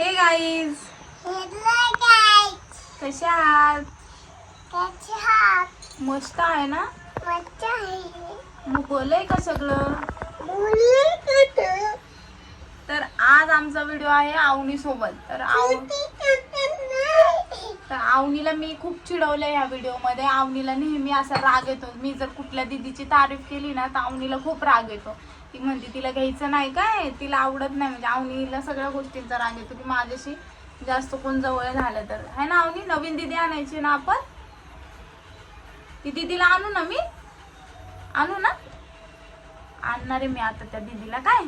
हे गाईज कसे आहात? मस्त आहे ना? मग बोलय का सगळं? तर आज आमचा व्हिडिओ आहे आवनी सोबत तर आव तर आवनीला मी खूप चिडवलंय या व्हिडिओमध्ये. आवनीला नेहमी असा राग येतो. मी जर कुठल्या दिदीची तारीफ केली ना तर आवनीला खूप राग येतो. ती म्हणते तिला घ्यायचं नाही काय? तिला आवडत नाही. म्हणजे आवनीला सगळ्या गोष्टींचा राग येतो की माझ्याशी जास्त कोण जवळ झालं तर. है ना आवनी? नवीन दिदी आणायची ना आपण? ती दिदीला आणू ना मी? आणू ना? आणणार आहे मी आता त्या दिदीला काय?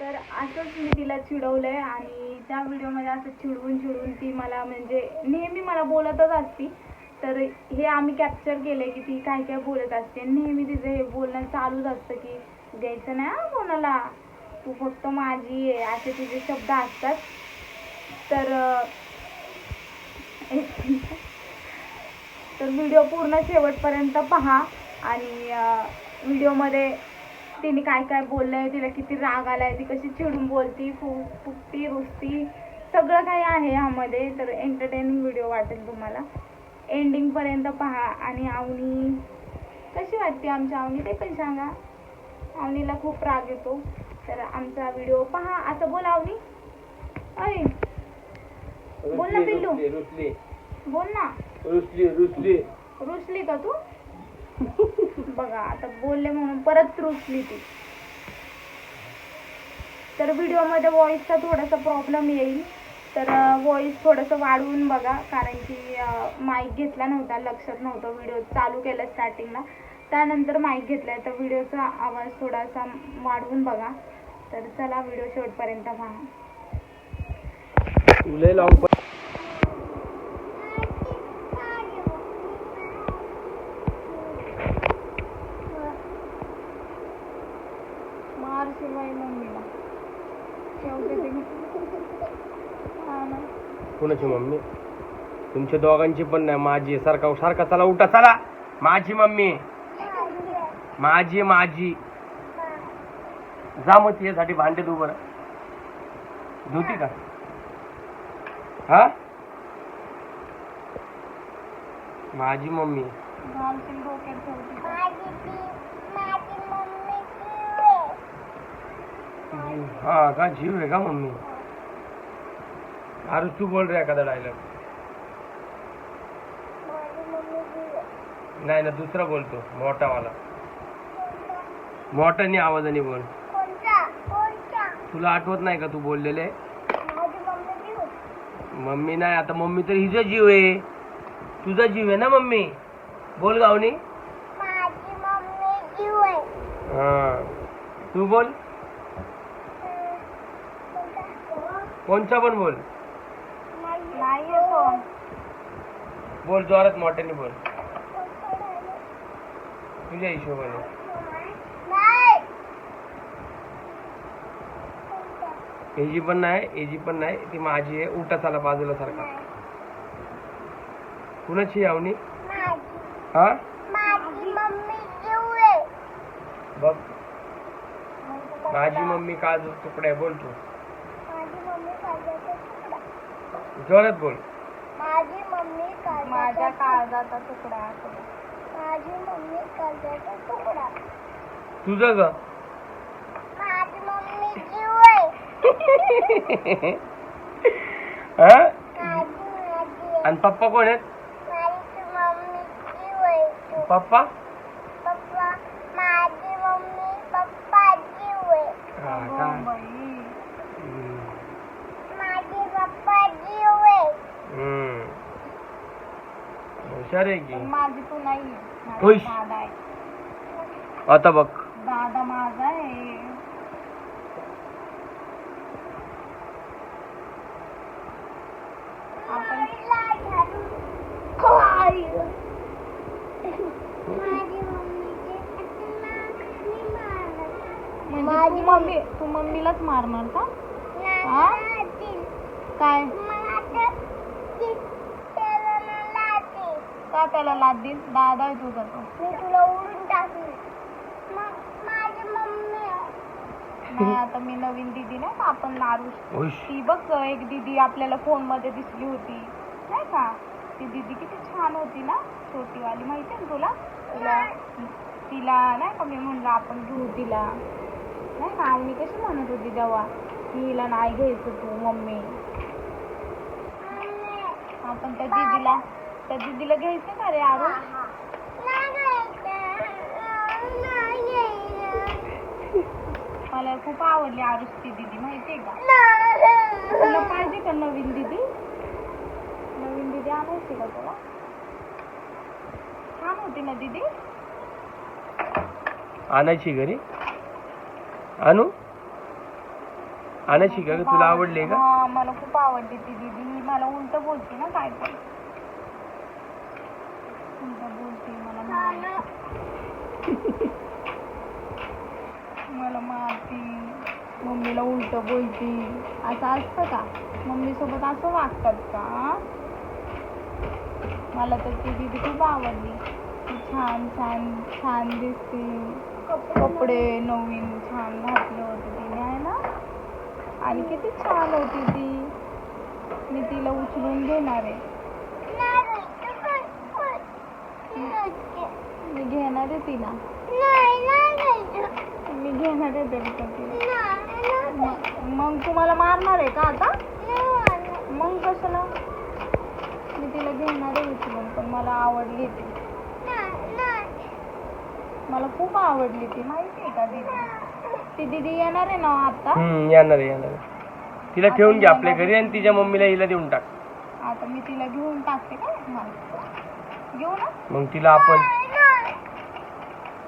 तर असंच मी तिला चिडवलंय आणि त्या व्हिडिओमध्ये असं चिडवून चिडवून ती मला म्हणजे नेहमी मला बोलतच असती. तर हे आम्ही कॅप्चर केलंय की ती काय काय बोलत असते. नेहमी तिचं हे बोलणं चालूच असतं की द्यायचं नाही कोणाला? तू फक्त माझी आहे असे तिचे शब्द असतात. तर तर व्हिडिओ पूर्ण शेवटपर्यंत पहा आणि व्हिडिओमध्ये तिने काय काय बोललंय तिला किती राग आलाय ती कशी चिडून बोलती फु फुकती रुसती सगळं काही आहे ह्यामध्ये. तर एंटरटेनिंग व्हिडिओ वाटेल तुम्हाला. एंडिंग पर्यंत पहा. आणि आवनी कशी वाटते आमच्या आवनी? ते पण सांगा. आवनीला खूप राग येतो. तर आमचा व्हिडिओ पहा. असं बोल आवनी. अय बोल ना पिल्लू. रुसली बोल ना. रुसली रुसली. रुसली का तू? बघा आता बोलले म्हणून परत रुसली ती. तर व्हिडिओमध्ये व्हॉइसचा थोडासा प्रॉब्लेम येईल. तर व्हॉइस थोडंसं वाढवून बघा. कारण की माईक घेतला नव्हता लक्षात नव्हतं व्हिडिओ चालू केलं स्टार्टिंगला त्यानंतर माईक घेतलाय तर व्हिडिओचा आवाज थोडासा वाढवून बघा. तर चला व्हिडिओ शेवटपर्यंत पहा तुला लावून पण मार शिवाय मम्मीला ठेवते ते हा ना. कुणाची मम्मी? तुमच्या दोघांची पण नाही माझी. सारखा सारखा चला उठा चला. माझी मम्मी. माझी माझी. जा मग तिच्यासाठी भांडे तू बरं. धुती का? हा? माझी मम्मी. हा का? जीव आहे का मम्मी? अरे तू बोल रे एखादा डायलॉग नाही ना दुसरा बोलतो मोठावाला. मोठ्याने आवाजाने बोल. तुला आठवत नाही का तू बोललेले? मम्मी नाही आता मम्मी तर हिचा जीव आहे. तुझा जीव आहे ना मम्मी? बोल गावनी. हा. तू बोल. कोणचा पण बोल. बोल जोरात मोठ्याने बोल. तुझ्या हिशोबाने. एजी पण नाही एजी पण नाही ती माझी आहे उलटा चाला बाजूला सारखा. कुणाची आहे अवनी? हा? बघ. माझी मम्मी काजू तुकडा आहे बोल तू. जोरात बोल. माझी मम्मी माझ्या काळजाचा तुकडा असं. माझी मम्मी काळजाचा तुकडा. तुझं ग माझी मम्मी जीव आहे हा? माझी माझी आणि पप्पा कोण आहेत? माझी मम्मी जीव आहे पप्पा? पप्पा माझी मम्मी पप्पा जीव आहे हो का बाई. हम्म. माझे पप्पा जीव आहे हम्म. हुशार आहे की पण माझी तू नाही खुश. दादा आहे. आता बघ. दादा माझा आहे. आपण म्हणजे तू मम्मी तू मम्मीलाच मारणार का? हा? नाही काय माझं ती- त्याला ना लाथे. का त्याला लाद देईल दादा तो? मी तुला उडून टाकली. माझी मम्मी नाही आता मी नवीन दिदी नाही का? आपण नारू. ती बघ एक दिदी आपल्याला फोनमध्ये दिसली होती. नाही का? ती दिदी किती छान होती ना? छोटीवाली. माहिती आहे ना तुला? तुला तिला नाही का मी म्हणलं आपण घेऊ तिला. नाही का? मी कशी म्हणत होती तेव्हा की हिला नाही घ्यायचं तू मम्मी. आपण त्या दिदीला त्या दिदीला घ्यायचं का रे आरू मला खूप आवडली आरुष ती दिदी माहितीये का? तुला पाहिजे का नवीन दिदी? नवीन दिदी आणायची का तुला? छान होती ना दिदी? आणायची घरी? आणू? आणायची का ग? तुला आवडली का? हा मला खूप आवडली ती दिदी. मला उलट बोलते ना काय पण. उलट बोलते मला मारते. मला मारती. मम्मीला उलट बोलती. असं असतं का? मम्मी सोबत असं वागतात का? मला तर ती दिदी खूप आवडली. ती छान छान छान दिसते. कपडे नवीन छान घातले होते तिने आहे ना? आणि किती छान होती ती. मी तिला उचलून घेणार आहे मी आहे तिला मी घेणार आहे मग तुम्हाला मारणार आहे का आता? मग कशाला मी तिला घेणार आहे उचलून पण मला आवडली ती. मला खूप आवडली ती माहिती आहे का दीदी? ती दीदी येणार आहे ना आता? हम्म येणार आहे येणार आहे. तिला ठेवून घे आपल्या घरी आणि तिच्या मम्मीला हिला देऊन टाक. आता मी तिला घेऊन टाकते का. घेऊ ना? मग तिला आपण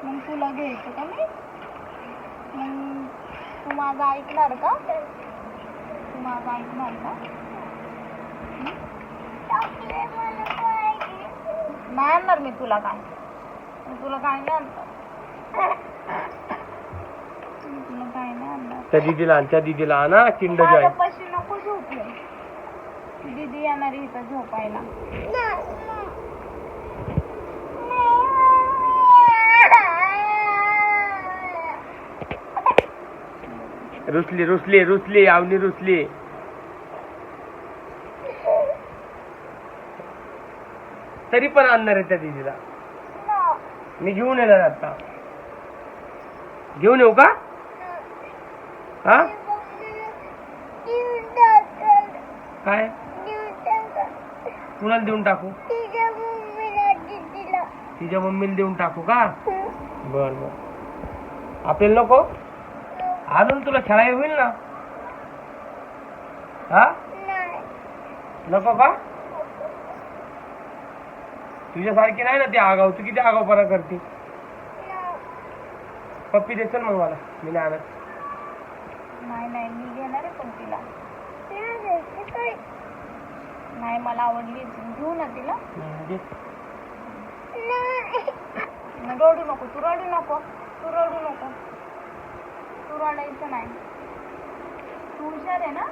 मग तुला घ्यायचं का मी मग तू माझं ऐकणार का? तू माझं ऐकणार का? नाही आणणार मी तुला काय? मी तुला काय नाही आणणार. मी तुला काय नाही आणणार. त्या दिदीला आण त्या दिदीला आणा किंड जॉय. माझ्यापाशी नको झोपले दीदी येणार आहे इथं झोपायला. रुसली रुसली रुसली आवनी रुसली. तरी पण आणणार आहे त्या दिदीला. मी घेऊन येणार आता. घेऊन येऊ का? हा? काय? कुणाला देऊन टाकू? तिच्या मम्मीला देऊन टाकू का? बर बर. आपल्याला नको? आणून तुला खेळायला होईल ना? हा? नको का? तुझ्यासारखी नाही ना ती आगाव तू किती आगावपणा करते? पप्पी देसल मग मला. मी नाही आणत. नाही नाही. मी घेणार आहे पण तिला नाही मला आवडली घेऊ ना तिला. रडू नको. तू रडू नको. तू रडू नको. तू रडायचं नाही. तू हुशार आहे ना?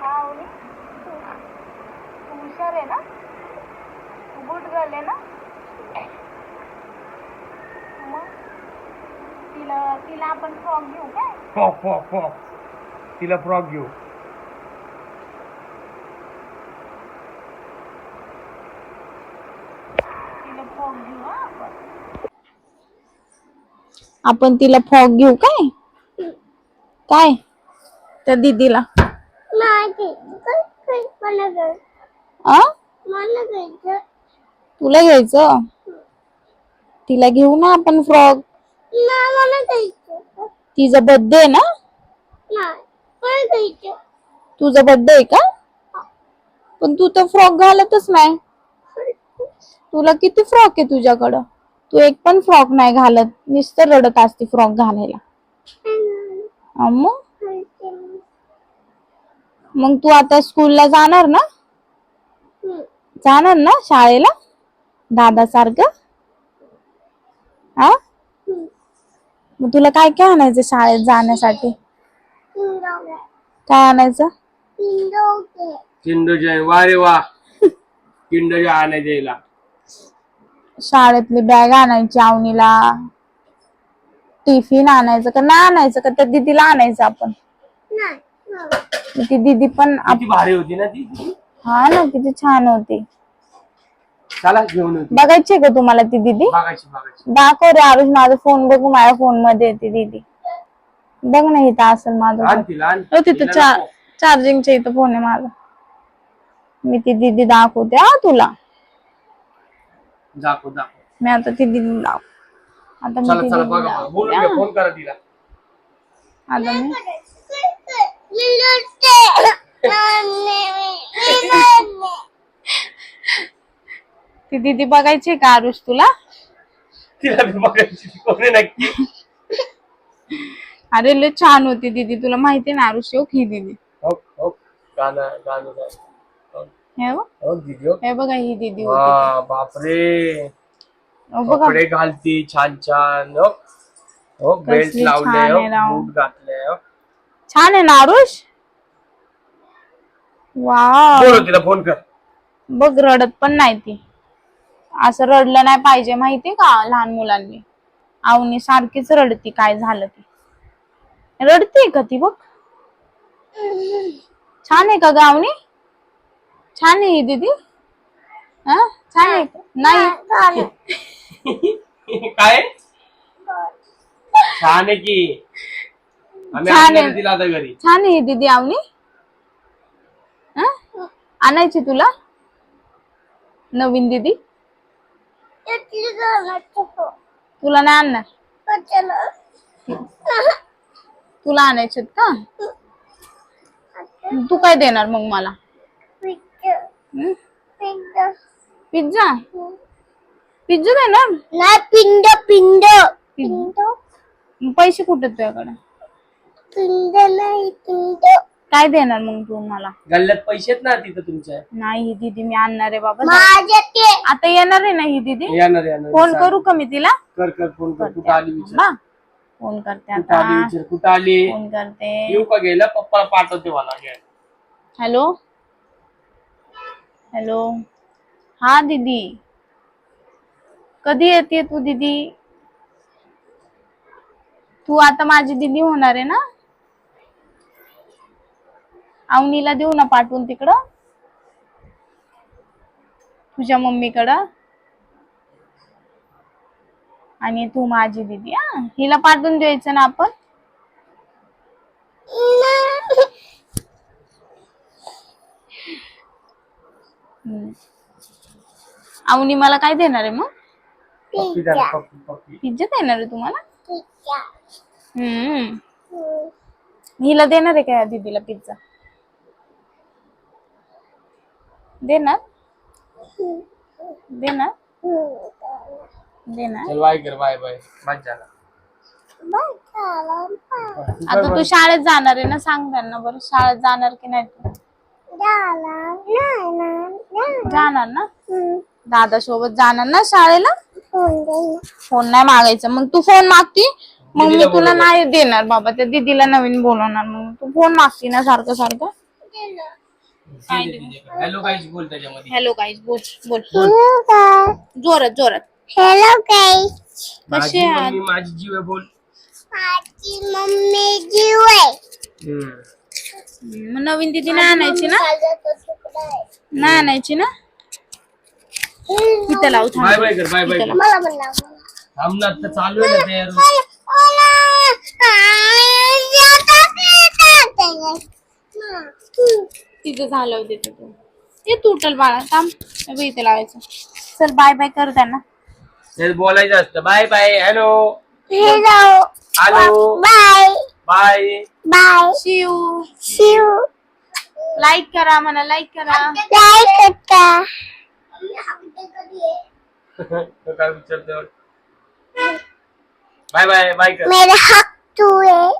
हा ओली. तू हुशार आहे ना? तू गुड गर्ल आहे ना? मग तिला तिला आपण फ्रॉक घेऊ काय? Frock frock frock. तिला फ्रॉक घेऊ तिला फ्रॉक घेऊ हा आपण आपण तिला फ्रॉक घेऊ काय? काय? त्या दीदीला. आ? तुला घ्यायचं? तिला घेऊ ना आपण फ्रॉक तिचा बर्थडे आहे ना तुझा बर्थडे आहे का? पण तू तर फ्रॉक घालतच नाही. तुला किती फ्रॉक आहे तुझ्याकडं? तू एक पण फ्रॉक नाही घालत. नुसतं रडत असते फ्रॉक घालायला. मग? मग तू आता स्कूलला जाणार ना? जाणार ना शाळेला? दादा सारखं हा मग तुला काय काय आणायचं शाळेत जाण्यासाठी? काय आणायचं? किंड जॉय वा रे वा. किंड जॉय आणायचं शाळेतली बॅग आणायची आवनीला. टिफिन आणायचं का? नाही आणायचं का? त्या दीदीला आणायचं आपण. मग ती दीदी पण आप- किती भारी होती ना ती? हा ना किती छान होती. चला घेऊन होती बघायची का तुम्हाला ती दीदी? बघायची बघायची. दाखव रे आरुष माझा फोन बघू माझ्या फोनमध्ये येते दीदी. बघ ना इथं असेल माझा आण phone. तिला आण. हो तिथं तिला चार नको. चार्जिंगच्या इथं फोन आहे माझा. मी ती दीदी दाखवते हा तुला. दाखव दाखव मी आता ती दीदी दाखव आता मी चला ती चला दीदी बघा बोलून. घ्या फोन करा तिला आता मी. ती दीदी बघायची का आरुष तुला तिला बी बघायची कोण नक्की अरे लय छान होती दीदी तुला माहिती ना आरुष हो ही दीदी हो हो गाणं गाणं गाणं. हो, हे बघ हो दीदी हो. हे बघा ही दीदी होती. वा बापरे. हो बघा. कपडे घालती छान छान हो. हो बेल्ट कसली लावले छान हो आहे राव. बूट घातले हो. छान आहे ना आरुष? वा बोल तिला फोन कर. बघ रडत पण नाही ती. असं रडलं नाही पाहिजे माहितीये का लहान मुलांनी? आवनी सारखीच रडती काय झालं ती. रडते का ती बघ? छान आहे का गावनी छान आहे ही दीदी. हा? छान आहे का? नाही. काय? छान आहे की. आम्ही छान आहे. तिला आता घरी. छान आहे ही दीदी आवनी. हा? आणायची तुला? नवीन दीदी. तुला नाही आणणार? तुला आणायचे का? तू काय देणार मग मला? पिझ्झा? पिझ्झा. देणार नाही पिंड पिंड. पिंड. पैसे कुठे तुझ्याकडे? पिंड नाही पिंड. काय देणार मग तू मला? गल्ल्यात पैसे आहेत ना तिथं तुमच्या? नाही ही दीदी मी आणणार आहे बाबा. माझ्या ते. आता येणार आहे ना ही दीदी? येणार येणार. फोन करू का मी तिला? कर कर फोन कर. कुठं आली विचार. बा फोन करते कुठं आली आता. विचार? कुठं आली? फोन करते. येऊ का गेला पप्पा पाठवते मला घ्यायला. हॅलो? हॅलो. हा दीदी. कधी येते तू दीदी? तू आता माझी दीदी होणार आहे ना? अवनीला देऊ ना पाठवून तिकडं? तुझ्या मम्मीकडं? आणि तू माझी दीदी हा? हिला पाठवून द्यायचं ना आपण? अवनी मला काय देणार आहे मग? पप्पी द्या ना, पप्पी पप्पी पिझ्झा देणार आहे तुम्हाला? पिझ्झा हम्म. हिला देणार आहे का दीदीला पिझ्झा देणार? देणार? देणार. चल बाय कर बाय बाय मजा आता तू शाळेत जाणार आहे ना सांग त्यांना बरं शाळेत जाणार की नाही तू? जाणार ना? दादा सोबत जाणार ना शाळेला? फोन नाही मागायचा. मग तू फोन मागती. मग मी तुला नाही देणार बाबा. त्या दीदीला नवीन बोलवणार. मग तू फोन मागती ना सारखं सारखं. हॅलो काहीच बोल त्याच्यामध्ये. हॅलो गाईज बोल बोल. जोरात जोरात. हॅलो माझी कशी माझी जीव आहे बोल. माझी मम्मी जीव आहे. मग नवीन दीदी नाही आणायची ना. नाही आणायची ना? इथं लावू बाय थांब. बाय कर बाय बाय कर. मला पण लाव. मला. थांब ना आता चालू आहे ना तयार तिथं झालं देते तू ते तुटल बाळा थांब. हे बघ इथे लावायचं. चल बाय बाय कर त्यांना. बोलायचं असतं. Bye bye hello. Hello hello. Bye. Bye. Bye. Shiv Shiv like करा मला लाईक करा. लाईक करता काय विचारतो बाय बाय बाय कर. मेरा हक तू है.